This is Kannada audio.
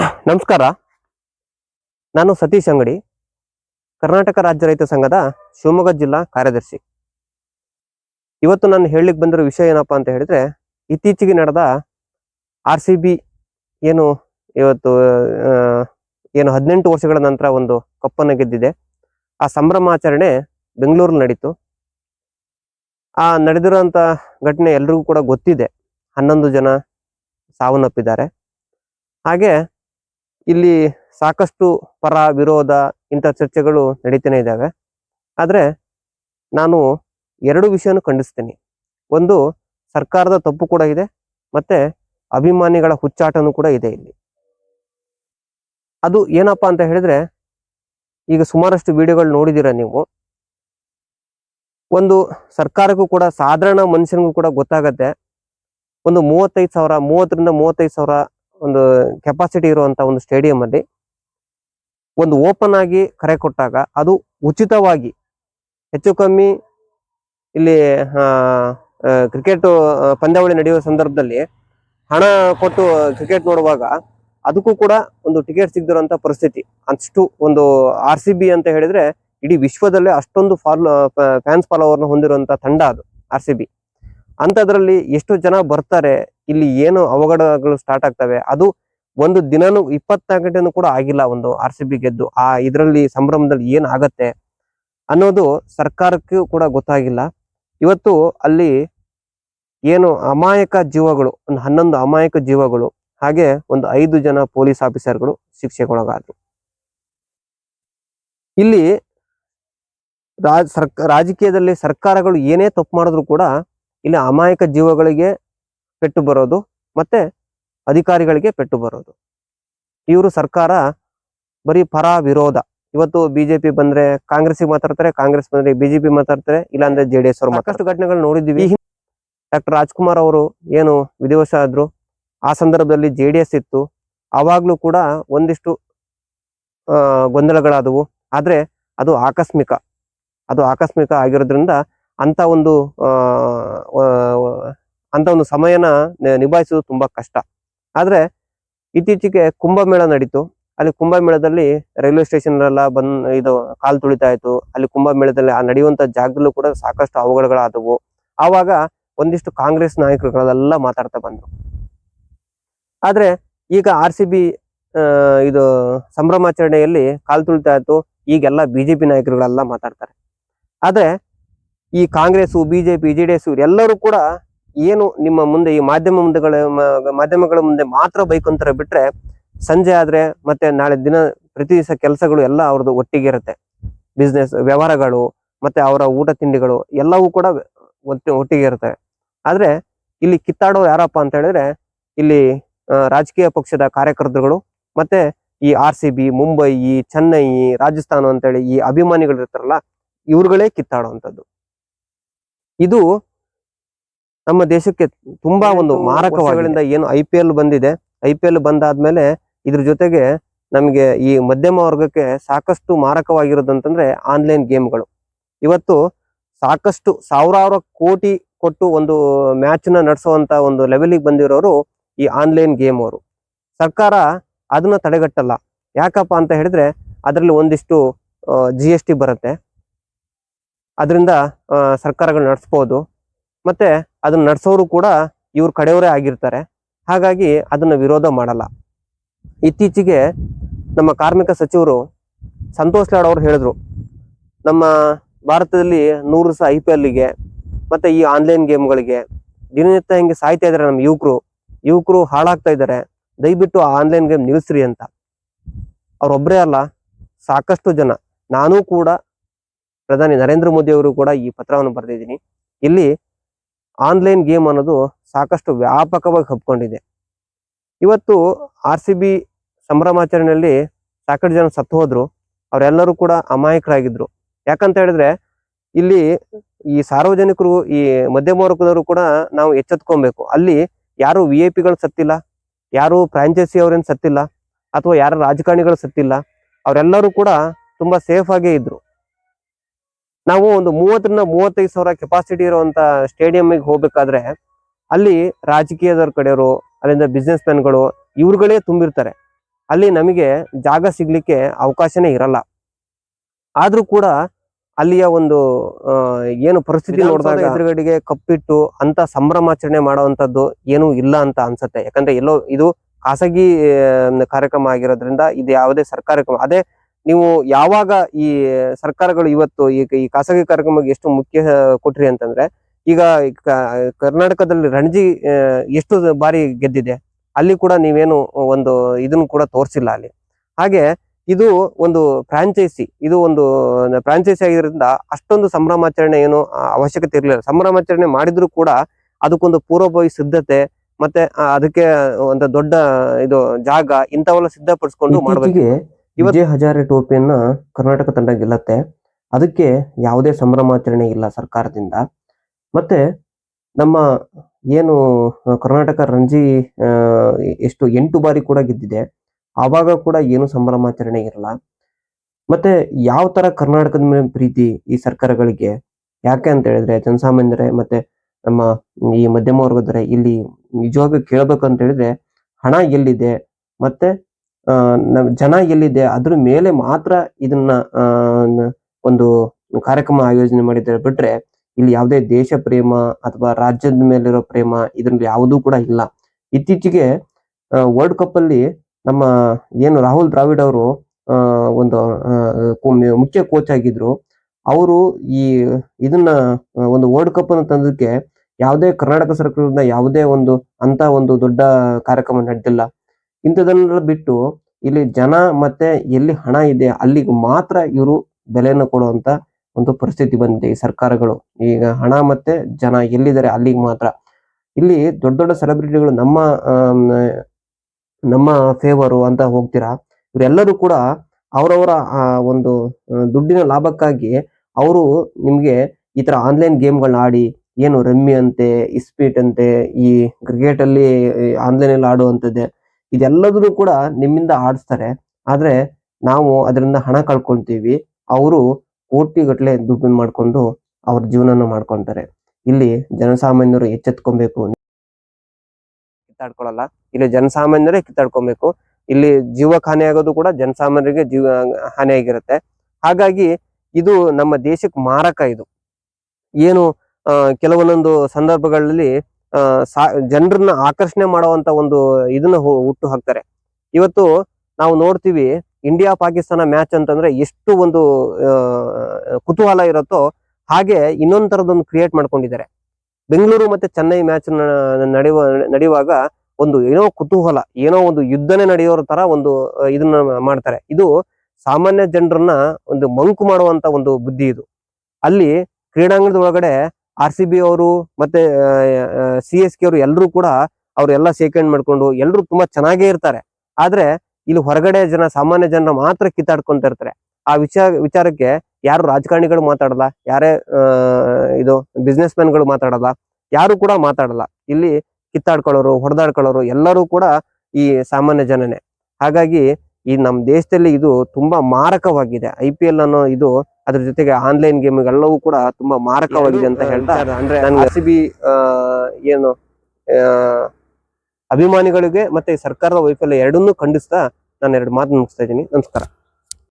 ನಮಸ್ಕಾರ. ನಾನು ಸತೀಶ್ ಅಂಗಡಿ, ಕರ್ನಾಟಕ ರಾಜ್ಯ ರೈತ ಸಂಘದ ಶಿವಮೊಗ್ಗ ಜಿಲ್ಲಾ ಕಾರ್ಯದರ್ಶಿ. ಇವತ್ತು ನಾನು ಹೇಳಲಿಕ್ಕೆ ಬಂದಿರೋ ವಿಷಯ ಏನಪ್ಪಾ ಅಂತ ಹೇಳಿದ್ರೆ, ಇತ್ತೀಚೆಗೆ ನಡೆದ ಆರ್ ಏನು ಇವತ್ತು ಏನು ಹದಿನೆಂಟು ವರ್ಷಗಳ ನಂತರ ಒಂದು ಕಪ್ಪನ್ನು ಗೆದ್ದಿದೆ. ಆ ಸಂಭ್ರಮಾಚರಣೆ ಬೆಂಗಳೂರಲ್ಲಿ ನಡೀತು. ಆ ನಡೆದಿರುವಂತ ಘಟನೆ ಎಲ್ರಿಗೂ ಕೂಡ ಗೊತ್ತಿದೆ. ಹನ್ನೊಂದು ಜನ ಸಾವನ್ನಪ್ಪಿದ್ದಾರೆ. ಹಾಗೆ ಇಲ್ಲಿ ಸಾಕಷ್ಟು ಪರ ವಿರೋಧ ಇಂಥ ಚರ್ಚೆಗಳು ನಡೀತಾನೆ ಇದ್ದಾವೆ. ಆದರೆ ನಾನು ಎರಡು ವಿಷಯನೂ ಖಂಡಿಸ್ತೀನಿ. ಒಂದು, ಸರ್ಕಾರದ ತಪ್ಪು ಕೂಡ ಇದೆ ಮತ್ತೆ ಅಭಿಮಾನಿಗಳ ಹುಚ್ಚಾಟನೂ ಕೂಡ ಇದೆ ಇಲ್ಲಿ. ಅದು ಏನಪ್ಪಾ ಅಂತ ಹೇಳಿದ್ರೆ, ಈಗ ಸುಮಾರಷ್ಟು ವಿಡಿಯೋಗಳು ನೋಡಿದೀರ ನೀವು? ಒಂದು ಸರ್ಕಾರಕ್ಕೂ ಕೂಡ, ಸಾಧಾರಣ ಮನುಷ್ಯನಿಗೂ ಕೂಡ ಗೊತ್ತಾಗತ್ತೆ. ಒಂದು ಮೂವತ್ತೈದು ಸಾವಿರ, ಮೂವತ್ತರಿಂದ ಮೂವತ್ತೈದು ಸಾವಿರ ಒಂದು ಕೆಪಾಸಿಟಿ ಇರುವಂತ ಒಂದು ಸ್ಟೇಡಿಯಂ ಅಲ್ಲಿ ಒಂದು ಓಪನ್ ಆಗಿ ಕರೆ ಕೊಟ್ಟಾಗ ಅದು ಉಚಿತವಾಗಿ ಹೆಚ್ಚು ಕಮ್ಮಿ ಇಲ್ಲಿ ಕ್ರಿಕೆಟ್ ಪಂದ್ಯಾವಳಿ ನಡೆಯುವ ಸಂದರ್ಭದಲ್ಲಿ ಹಣ ಕೊಟ್ಟು ಕ್ರಿಕೆಟ್ ನೋಡುವಾಗ ಅದಕ್ಕೂ ಕೂಡ ಒಂದು ಟಿಕೆಟ್ ಸಿಗದಿರುವಂತ ಪರಿಸ್ಥಿತಿ. ಅಷ್ಟು ಒಂದು ಆರ್ ಅಂತ ಹೇಳಿದ್ರೆ ಇಡೀ ವಿಶ್ವದಲ್ಲೇ ಅಷ್ಟೊಂದು ಫಾಲೋ ಫ್ಯಾನ್ಸ್ ಫಾಲೋವರ್ನ ಹೊಂದಿರುವಂತ ತಂಡ ಅದು ಆರ್ ಸಿ ಬಿ ಅಂತದ್ರಲ್ಲಿ ಎಷ್ಟು ಜನ ಬರ್ತಾರೆ ಇಲ್ಲಿ ಏನು ಅವಘಡಗಳು ಸ್ಟಾರ್ಟ್ ಆಗ್ತವೆ. ಅದು ಒಂದು ದಿನನೂ ಇಪ್ಪತ್ನಾಲ್ಕು ಗಂಟೆನೂ ಕೂಡ ಆಗಿಲ್ಲ ಒಂದು ಆರ್ ಸಿ ಬಿ ಗೆದ್ದು. ಆ ಇದರಲ್ಲಿ ಸಂಭ್ರಮದಲ್ಲಿ ಏನ್ ಆಗತ್ತೆ ಅನ್ನೋದು ಸರ್ಕಾರಕ್ಕೂ ಕೂಡ ಗೊತ್ತಾಗಿಲ್ಲ. ಇವತ್ತು ಅಲ್ಲಿ ಏನು ಅಮಾಯಕ ಜೀವಗಳು, ಒಂದು ಹನ್ನೊಂದು ಅಮಾಯಕ ಜೀವಗಳು, ಹಾಗೆ ಒಂದು ಐದು ಜನ ಪೊಲೀಸ್ ಆಫೀಸರ್ಗಳು ಶಿಕ್ಷೆಗೊಳಗಾದ್ರು. ಇಲ್ಲಿ ರಾಜ್ ಸರ್ಕ ರಾಜಕೀಯದಲ್ಲಿ ಸರ್ಕಾರಗಳು ಏನೇ ತಪ್ಪು ಮಾಡಿದ್ರು ಕೂಡ ಇಲ್ಲಿ ಅಮಾಯಕ ಜೀವಗಳಿಗೆ ಪೆಟ್ಟು ಬರೋದು ಮತ್ತೆ ಅಧಿಕಾರಿಗಳಿಗೆ ಪೆಟ್ಟು ಬರೋದು. ಇವರು ಸರ್ಕಾರ ಬರೀ ಪರ ವಿರೋಧ. ಇವತ್ತು ಬಿಜೆಪಿ ಬಂದ್ರೆ ಕಾಂಗ್ರೆಸ್ಗೆ ಮಾತಾಡ್ತಾರೆ ಕಾಂಗ್ರೆಸ್ ಬಂದ್ರೆ ಬಿಜೆಪಿ ಮಾತಾಡ್ತಾರೆ ಇಲ್ಲಾಂದ್ರೆ ಜೆ ಡಿ ಎಸ್ ಅವರು ಮತ್ತಷ್ಟು ಘಟನೆಗಳು ನೋಡಿದ್ವಿ ಡಾಕ್ಟರ್ ರಾಜ್ಕುಮಾರ್ ಅವರು ಏನು ವಿಧಿವಶ ಆದ್ರು ಆ ಸಂದರ್ಭದಲ್ಲಿ ಜೆ ಡಿ ಎಸ್ ಇತ್ತು. ಅವಾಗ್ಲೂ ಕೂಡ ಒಂದಿಷ್ಟು ಗೊಂದಲಗಳಾದವು. ಆದ್ರೆ ಅದು ಆಕಸ್ಮಿಕ. ಅದು ಆಕಸ್ಮಿಕ ಆಗಿರೋದ್ರಿಂದ ಅಂತ ಒಂದು ಅಂತ ಒಂದು ಸಮಯನ ನಿಭಾಯಿಸೋದು ತುಂಬಾ ಕಷ್ಟ. ಆದ್ರೆ ಇತ್ತೀಚೆಗೆ ಕುಂಭಮೇಳ ನಡೀತು. ಅಲ್ಲಿ ಕುಂಭಮೇಳದಲ್ಲಿ ರೈಲ್ವೆ ಸ್ಟೇಷನ್ ಎಲ್ಲ ಬಂದ್ ಇದು ಕಾಲ್ ತುಳಿತಾ ಇತ್ತು. ಅಲ್ಲಿ ಕುಂಭಮೇಳದಲ್ಲಿ ಆ ನಡೆಯುವಂತ ಜಾಗದಲ್ಲೂ ಕೂಡ ಸಾಕಷ್ಟು ಅವಘಡಗಳಾದವು. ಆವಾಗ ಒಂದಿಷ್ಟು ಕಾಂಗ್ರೆಸ್ ನಾಯಕರುಗಳೆಲ್ಲ ಮಾತಾಡ್ತಾ ಬಂದ್ರು. ಆದ್ರೆ ಈಗ ಆರ್ ಸಿ ಬಿ ಇದು ಸಂಭ್ರಮಾಚರಣೆಯಲ್ಲಿ ಕಾಲ್ ತುಳಿತಾ ಇತ್ತು. ಈಗೆಲ್ಲ ಬಿಜೆಪಿ ನಾಯಕರುಗಳೆಲ್ಲ ಮಾತಾಡ್ತಾರೆ. ಆದ್ರೆ ಈ Congress BJP J D S ಎಲ್ಲರೂ ಕೂಡ ಏನು ನಿಮ್ಮ ಮುಂದೆ, ಈ ಮಾಧ್ಯಮ ಮುಂದೆಗಳ ಮಾಧ್ಯಮಗಳ ಮುಂದೆ ಮಾತ್ರ ಬೈಕ್ ಅಂತಾರೆ ಬಿಟ್ರೆ ಸಂಜೆ ಆದ್ರೆ ಮತ್ತೆ ನಾಳೆ ದಿನ ಪ್ರತಿ ದಿವಸ ಕೆಲಸಗಳು ಎಲ್ಲ ಅವ್ರದ್ದು ಒಟ್ಟಿಗೆ ಇರುತ್ತೆ. ಬಿಸ್ನೆಸ್ ವ್ಯವಹಾರಗಳು, ಮತ್ತೆ ಅವರ ಊಟ ತಿಂಡಿಗಳು ಎಲ್ಲವೂ ಕೂಡ ಒಟ್ಟಿ, ಒಟ್ಟಿಗೆ ಇರುತ್ತೆ. ಆದ್ರೆ ಇಲ್ಲಿ ಕಿತ್ತಾಡೋ ಯಾರಪ್ಪ ಅಂತ ಹೇಳಿದ್ರೆ ಇಲ್ಲಿ ರಾಜಕೀಯ ಪಕ್ಷದ ಕಾರ್ಯಕರ್ತರುಗಳು ಮತ್ತೆ ಈ R C B Mumbai Chennai Rajasthan ಅಂತೇಳಿ ಈ ಅಭಿಮಾನಿಗಳು ಇರ್ತಾರಲ್ಲ, ಇವ್ರುಗಳೇ ಕಿತ್ತಾಡುವಂಥದ್ದು ಇದು ನಮ್ಮ ದೇಶಕ್ಕೆ ತುಂಬಾ ಒಂದು ಮಾರಕವಾಗಿ ಏನು ಐ ಪಿ ಎಲ್ ಬಂದಿದೆ. ಐ ಪಿ ಎಲ್ ಬಂದಾದ್ಮೇಲೆ ಇದ್ರ ಜೊತೆಗೆ ನಮಗೆ ಈ ಮಧ್ಯಮ ವರ್ಗಕ್ಕೆ ಸಾಕಷ್ಟು ಮಾರಕವಾಗಿರೋದಂತಂದ್ರೆ ಆನ್ಲೈನ್ ಗೇಮ್ಗಳು ಇವತ್ತು ಸಾಕಷ್ಟು ಸಾವಿರಾರು ಕೋಟಿ ಕೊಟ್ಟು ಒಂದು ಮ್ಯಾಚ್ನ ನಡೆಸುವಂತ ಒಂದು ಲೆವೆಲಿಗೆ ಬಂದಿರೋರು ಈ ಆನ್ಲೈನ್ ಗೇಮ್ ಅವರು. ಸರ್ಕಾರ ಅದನ್ನ ತಡೆಗಟ್ಟಲ್ಲ. ಯಾಕಪ್ಪ ಅಂತ ಹೇಳಿದ್ರೆ ಅದರಲ್ಲಿ ಒಂದಿಷ್ಟು ಜಿ ಎಸ್ ಟಿ ಬರುತ್ತೆ. ಅದರಿಂದ ಸರ್ಕಾರಗಳು ನಡೆಸ್ಬೋದು. ಮತ್ತೆ ಅದನ್ನ ನಡೆಸೋರು ಕೂಡ ಇವ್ರ ಕಡೆಯವರೇ ಆಗಿರ್ತಾರೆ. ಹಾಗಾಗಿ ಅದನ್ನ ವಿರೋಧ ಮಾಡಲ್ಲ. ಇತ್ತೀಚೆಗೆ ನಮ್ಮ ಕಾರ್ಮಿಕ ಸಚಿವರು ಸಂತೋಷ್ ಲಾಡ್ ಅವರು ಹೇಳಿದ್ರು, ನಮ್ಮ ಭಾರತದಲ್ಲಿ ನೂರು ಸಹ ಐ ಪಿ ಎಲ್ಗೆ ಮತ್ತೆ ಈ ಆನ್ಲೈನ್ ಗೇಮ್ಗಳಿಗೆ ದಿನನಿತ್ಯ ಹಿಂಗೆ ಸಾಯ್ತಾ ಇದ್ದಾರೆ ನಮ್ಮ ಯುವಕರು. ಯುವಕರು ಹಾಳಾಗ್ತಾ ಇದ್ದಾರೆ ದಯವಿಟ್ಟು ಆ ಆನ್ಲೈನ್ ಗೇಮ್ ನಿಲ್ಲಿಸ್ರಿ ಅಂತ. ಅವ್ರೊಬ್ಬರೇ ಅಲ್ಲ, ಸಾಕಷ್ಟು ಜನ. ನಾನು ಕೂಡ ಪ್ರಧಾನಿ ನರೇಂದ್ರ ಮೋದಿ ಅವರು ಕೂಡ ಈ ಪತ್ರವನ್ನು ಬರೆದಿದ್ದೀನಿ. ಇಲ್ಲಿ ಆನ್ಲೈನ್ ಗೇಮ್ ಅನ್ನೋದು ಸಾಕಷ್ಟು ವ್ಯಾಪಕವಾಗಿ ಹಬ್ಕೊಂಡಿದೆ. ಇವತ್ತು ಆರ್ ಸಿ ಬಿ ಸಂಭ್ರಮಾಚರಣೆಯಲ್ಲಿ ಸಾಕಷ್ಟು ಜನ ಸತ್ತು ಹೋದ್ರು. ಅವರೆಲ್ಲರೂ ಕೂಡ ಅಮಾಯಕರಾಗಿದ್ರು. ಯಾಕಂತ ಹೇಳಿದ್ರೆ ಇಲ್ಲಿ ಈ ಸಾರ್ವಜನಿಕರು, ಈ ಮಧ್ಯಮ ವರ್ಗದವರು ಕೂಡ ನಾವು ಎಚ್ಚೆತ್ಕೊಬೇಕು. ಅಲ್ಲಿ ಯಾರು ವಿ ಐ ಪಿಗಳು ಸತ್ತಿಲ್ಲ, ಯಾರು ಫ್ರಾಂಚೈಸಿ ಅವ್ರೇನು ಸತ್ತಿಲ್ಲ, ಅಥವಾ ಯಾರ ರಾಜಕಾರಣಿಗಳು ಸತ್ತಿಲ್ಲ, ಅವರೆಲ್ಲರೂ ಕೂಡ ತುಂಬಾ ಸೇಫ್ ಆಗೇ ಇದ್ರು. ನಾವು ಒಂದು ಮೂವತ್ತರಿಂದ ಮೂವತ್ತೈದು ಸಾವಿರ ಕೆಪಾಸಿಟಿ ಇರುವಂತ ಸ್ಟೇಡಿಯಂಗೆ ಹೋಗ್ಬೇಕಾದ್ರೆ ಅಲ್ಲಿ ರಾಜಕೀಯದವ್ರ ಕಡೆಯವರು ಅಲ್ಲಿಂದ ಬಿಸ್ನೆಸ್ ಮ್ಯಾನ್ಗಳು ಇವ್ರುಗಳೇ ತುಂಬಿರ್ತಾರೆ. ಅಲ್ಲಿ ನಮಗೆ ಜಾಗ ಸಿಗ್ಲಿಕ್ಕೆ ಅವಕಾಶನೇ ಇರಲ್ಲ. ಆದ್ರೂ ಕೂಡ ಅಲ್ಲಿಯ ಒಂದು ಏನು ಪರಿಸ್ಥಿತಿ ನೋಡಿದಾಗ ಎದುರುಗಡೆಗೆ ಕಪ್ಪಿಟ್ಟು ಅಂತ ಸಂಭ್ರಮಾಚರಣೆ ಮಾಡುವಂತದ್ದು ಏನು ಇಲ್ಲ ಅಂತ ಅನ್ಸುತ್ತೆ. ಯಾಕಂದ್ರೆ ಎಲ್ಲೋ ಇದು ಖಾಸಗಿ ಕಾರ್ಯಕ್ರಮ ಆಗಿರೋದ್ರಿಂದ ಇದು ಯಾವುದೇ ಸರ್ಕಾರಕ್ಕೆ ಅದೇ ನೀವು ಯಾವಾಗ ಈ ಸರ್ಕಾರಗಳು ಇವತ್ತು ಈ ಈ ಖಾಸಗಿ ಕಾರ್ಯಕ್ರಮಕ್ಕೆ ಎಷ್ಟು ಮುಖ್ಯ ಕೊಟ್ರಿ ಅಂತಂದ್ರೆ ಈಗ ಕರ್ನಾಟಕದಲ್ಲಿ ರಣಜಿ ಎಷ್ಟು ಬಾರಿ ಗೆದ್ದಿದೆ ಅಲ್ಲಿ ಕೂಡ ನೀವೇನು ಒಂದು ಇದನ್ನು ಕೂಡ ತೋರಿಸಿಲ್ಲ ಅಲ್ಲಿ. ಹಾಗೆ ಇದು ಒಂದು ಫ್ರಾಂಚೈಸಿ ಇದು ಒಂದು ಫ್ರಾಂಚೈಸಿ ಆಗಿರೋದ್ರಿಂದ ಅಷ್ಟೊಂದು ಸಂಭ್ರಮಾಚರಣೆ ಏನು ಅವಶ್ಯಕತೆ ಇರಲಿಲ್ಲ. ಸಂಭ್ರಮಾಚರಣೆ ಮಾಡಿದ್ರು ಕೂಡ ಅದಕ್ಕೊಂದು ಪೂರ್ವಭಾವಿ ಸಿದ್ಧತೆ ಮತ್ತೆ ಅದಕ್ಕೆ ಒಂದು ದೊಡ್ಡ ಇದು ಜಾಗ ಇಂಥವೆಲ್ಲ ಸಿದ್ಧಪಡಿಸ್ಕೊಂಡು ಮಾಡಬೇಕು. ವಿಜಯ್ ಹಜಾರೆ ಟೋಪಿಯನ್ನ ಕರ್ನಾಟಕ ತಂಡ ಗೆಲ್ಲತ್ತೆ. ಅದಕ್ಕೆ ಯಾವುದೇ ಸಂಭ್ರಮಾಚರಣೆ ಇಲ್ಲ ಸರ್ಕಾರದಿಂದ. ಮತ್ತೆ ನಮ್ಮ ಏನು ಕರ್ನಾಟಕ ರಂಜಿ ಎಷ್ಟು ಎಂಟು ಬಾರಿ ಕೂಡ ಗೆದ್ದಿದೆ. ಆವಾಗ ಕೂಡ ಏನು ಸಂಭ್ರಮಾಚರಣೆ ಇರಲ್ಲ. ಮತ್ತೆ ಯಾವ ತರ ಕರ್ನಾಟಕದ ಮೇಲೆ ಪ್ರೀತಿ ಈ ಸರ್ಕಾರಗಳಿಗೆ? ಯಾಕೆ ಅಂತ ಹೇಳಿದ್ರೆ ಜನಸಾಮಾನ್ಯರೇ ಮತ್ತೆ ನಮ್ಮ ಈ ಮಧ್ಯಮ ವರ್ಗದರೆ ಇಲ್ಲಿ ನಿಜವಾಗ್ಲೂ ಕೇಳಬೇಕಂತ ಹೇಳಿದ್ರೆ ಹಣ ಎಲ್ಲಿದೆ? ಮತ್ತೆ ನಮ್ ಜನ ಎಲ್ಲಿದೆ ಅದ್ರ ಮೇಲೆ ಮಾತ್ರ ಇದನ್ನ ಒಂದು ಕಾರ್ಯಕ್ರಮ ಆಯೋಜನೆ ಮಾಡಿದ್ದಾರೆ. ಬಿಟ್ರೆ ಇಲ್ಲಿ ಯಾವುದೇ ದೇಶ ಪ್ರೇಮ ಅಥವಾ ರಾಜ್ಯದ ಮೇಲಿರೋ ಪ್ರೇಮ ಇದ್ರಲ್ಲಿ ಯಾವುದೂ ಕೂಡ ಇಲ್ಲ. ಇತ್ತೀಚೆಗೆ ವರ್ಲ್ಡ್ ಕಪ್ ಅಲ್ಲಿ ನಮ್ಮ ಏನು ರಾಹುಲ್ ದ್ರಾವಿಡ್ ಅವರು ಒಂದು ಮುಖ್ಯ ಕೋಚ್ ಆಗಿದ್ರು. ಅವರು ಈ ಇದನ್ನ ಒಂದು ವರ್ಲ್ಡ್ ಕಪ್ ಅನ್ನು ತಂದಕ್ಕೆ ಯಾವುದೇ ಕರ್ನಾಟಕ ಸರ್ಕಾರದಿಂದ ಯಾವುದೇ ಒಂದು ಅಂತ ಒಂದು ದೊಡ್ಡ ಕಾರ್ಯಕ್ರಮ ನಡೆದಿಲ್ಲ. ಇಂಥದನ್ನೆಲ್ಲ ಬಿಟ್ಟು ಇಲ್ಲಿ ಜನ ಮತ್ತೆ ಎಲ್ಲಿ ಹಣ ಇದೆ ಅಲ್ಲಿಗೆ ಮಾತ್ರ ಇವರು ಬೆಲೆಯನ್ನು ಕೊಡುವಂತ ಒಂದು ಪರಿಸ್ಥಿತಿ ಬಂದಿದೆ ಈ ಸರ್ಕಾರಗಳು. ಈಗ ಹಣ ಮತ್ತೆ ಜನ ಎಲ್ಲಿದ್ದಾರೆ ಅಲ್ಲಿಗೆ ಮಾತ್ರ. ಇಲ್ಲಿ ದೊಡ್ಡ ದೊಡ್ಡ ಸೆಲೆಬ್ರಿಟಿಗಳು ನಮ್ಮ ನಮ್ಮ ಫೇವರು ಅಂತ ಹೋಗ್ತೀರಾ? ಇವರೆಲ್ಲರೂ ಕೂಡ ಅವರವರ ಒಂದು ದುಡ್ಡಿನ ಲಾಭಕ್ಕಾಗಿ ಅವರು ನಿಮ್ಗೆ ಈ ತರ ಆನ್ಲೈನ್ ಗೇಮ್ಗಳನ್ನ ಆಡಿ, ಏನು ರಮ್ಮಿ ಅಂತೆ ಇಸ್ಪೀಟ್ ಅಂತೆ, ಈ ಕ್ರಿಕೆಟ್ ಅಲ್ಲಿ ಆನ್ಲೈನ್ ಅಲ್ಲಿ ಆಡುವಂತದ್ದೆ ಇದೆಲ್ಲದನ್ನು ಕೂಡ ನಿಮ್ಮಿಂದ ಆಡಿಸ್ತಾರೆ. ಆದ್ರೆ ನಾವು ಅದರಿಂದ ಹಣ ಕಳ್ಕೊಂತೀವಿ. ಅವರು ಕೋಟಿಗಟ್ಟಲೆ ದುಡ್ಡು ಮಾಡ್ಕೊಂಡು ಅವ್ರ ಜೀವನನ ಮಾಡ್ಕೊಂತಾರೆ. ಇಲ್ಲಿ ಜನಸಾಮಾನ್ಯರು ಎಚ್ಚೆತ್ಕೊಬೇಕು. ಕಿತ್ತಾಡ್ಕೊಳಲ್ಲ ಇಲ್ಲಿ ಜನಸಾಮಾನ್ಯರೇ ಕಿತ್ತಾಡ್ಕೊಬೇಕು. ಇಲ್ಲಿ ಜೀವಕ್ಕೆ ಹಾನಿ ಆಗೋದು ಕೂಡ ಜನಸಾಮಾನ್ಯರಿಗೆ ಜೀವ ಹಾನಿ ಆಗಿರುತ್ತೆ. ಹಾಗಾಗಿ ಇದು ನಮ್ಮ ದೇಶಕ್ಕೆ ಮಾರಕ ಇದು. ಏನು ಕೆಲವೊಂದೊಂದು ಸಂದರ್ಭಗಳಲ್ಲಿ ಜನರನ್ನ ಆಕರ್ಷಣೆ ಮಾಡುವಂತ ಒಂದು ಇದನ್ನ ಹುಟ್ಟು ಹಾಕ್ತಾರೆ. ಇವತ್ತು ನಾವು ನೋಡ್ತೀವಿ ಇಂಡಿಯಾ ಪಾಕಿಸ್ತಾನ ಮ್ಯಾಚ್ ಅಂತಂದ್ರೆ ಎಷ್ಟು ಒಂದು ಕುತೂಹಲ ಇರುತ್ತೋ ಹಾಗೆ ಇನ್ನೊಂದ್ ತರದೊಂದು ಕ್ರಿಯೇಟ್ ಮಾಡ್ಕೊಂಡಿದ್ದಾರೆ. ಬೆಂಗಳೂರು ಮತ್ತೆ ಚೆನ್ನೈ ಮ್ಯಾಚ್ ನಡೆಯುವ ನಡೆಯುವಾಗ ಒಂದು ಏನೋ ಕುತೂಹಲ, ಏನೋ ಒಂದು ಯುದ್ಧನೇ ನಡೆಯೋರ ತರ ಒಂದು ಇದನ್ನ ಮಾಡ್ತಾರೆ. ಇದು ಸಾಮಾನ್ಯ ಜನರನ್ನ ಒಂದು ಮಂಕು ಮಾಡುವಂತ ಒಂದು ಬುದ್ಧಿ ಇದು. ಅಲ್ಲಿ ಕ್ರೀಡಾಂಗಣದ ಒಳಗಡೆ ಆರ್ ಸಿ ಬಿ ಅವರು ಮತ್ತೆ ಸಿ ಎಸ್ ಕೆ ಅವರು ಎಲ್ಲರೂ ಕೂಡ ಅವರೆಲ್ಲ ಸೇಕೆಂಡ್ ಮಾಡ್ಕೊಂಡು ಎಲ್ಲರೂ ತುಂಬಾ ಚೆನ್ನಾಗೇ ಇರ್ತಾರೆ. ಆದ್ರೆ ಇಲ್ಲಿ ಹೊರಗಡೆ ಜನ, ಸಾಮಾನ್ಯ ಜನರ ಮಾತ್ರ ಕಿತ್ತಾಡ್ಕೊಂತ ಇರ್ತಾರೆ. ಆ ವಿಚಾರ ವಿಚಾರಕ್ಕೆ ಯಾರು ರಾಜಕಾರಣಿಗಳು ಮಾತಾಡಲ್ಲ, ಯಾರೇ ಇದು ಬಿಸ್ನೆಸ್ ಮ್ಯಾನ್ಗಳು ಮಾತಾಡಲ್ಲ, ಯಾರು ಕೂಡ ಮಾತಾಡಲ್ಲ. ಇಲ್ಲಿ ಕಿತ್ತಾಡ್ಕೊಳ್ಳೋರು, ಹೊಡೆದಾಡ್ಕೊಳ್ಳೋರು ಎಲ್ಲರೂ ಕೂಡ ಈ ಸಾಮಾನ್ಯ ಜನನೇ. ಹಾಗಾಗಿ ಈ ನಮ್ಮ ದೇಶದಲ್ಲಿ ಇದು ತುಂಬಾ ಮಾರಕವಾಗಿದೆ. ಐ ಪಿ ಎಲ್ ಅನ್ನೋ ಇದು ಅದ್ರ ಜೊತೆಗೆ ಆನ್ಲೈನ್ ಗೇಮ್ಗಳೆಲ್ಲವೂ ಕೂಡ ತುಂಬಾ ಮಾರಕವಾಗಿದೆ ಅಂತ ಹೇಳ್ತಾ ಅಂದ್ರೆ ನನ್ಗೆ ಎಸ್ ಸಿ ಬಿ ಏನು ಆ, ಅಭಿಮಾನಿಗಳಿಗೆ ಮತ್ತೆ ಸರ್ಕಾರದ ವೈಫಲ್ಯ ಎರಡನ್ನೂ ಖಂಡಿಸ್ತಾ ನಾನು ಎರಡು ಮಾತು ಮುಗಿಸ್ತಾ ಇದ್ದೀನಿ. ನಮಸ್ಕಾರ.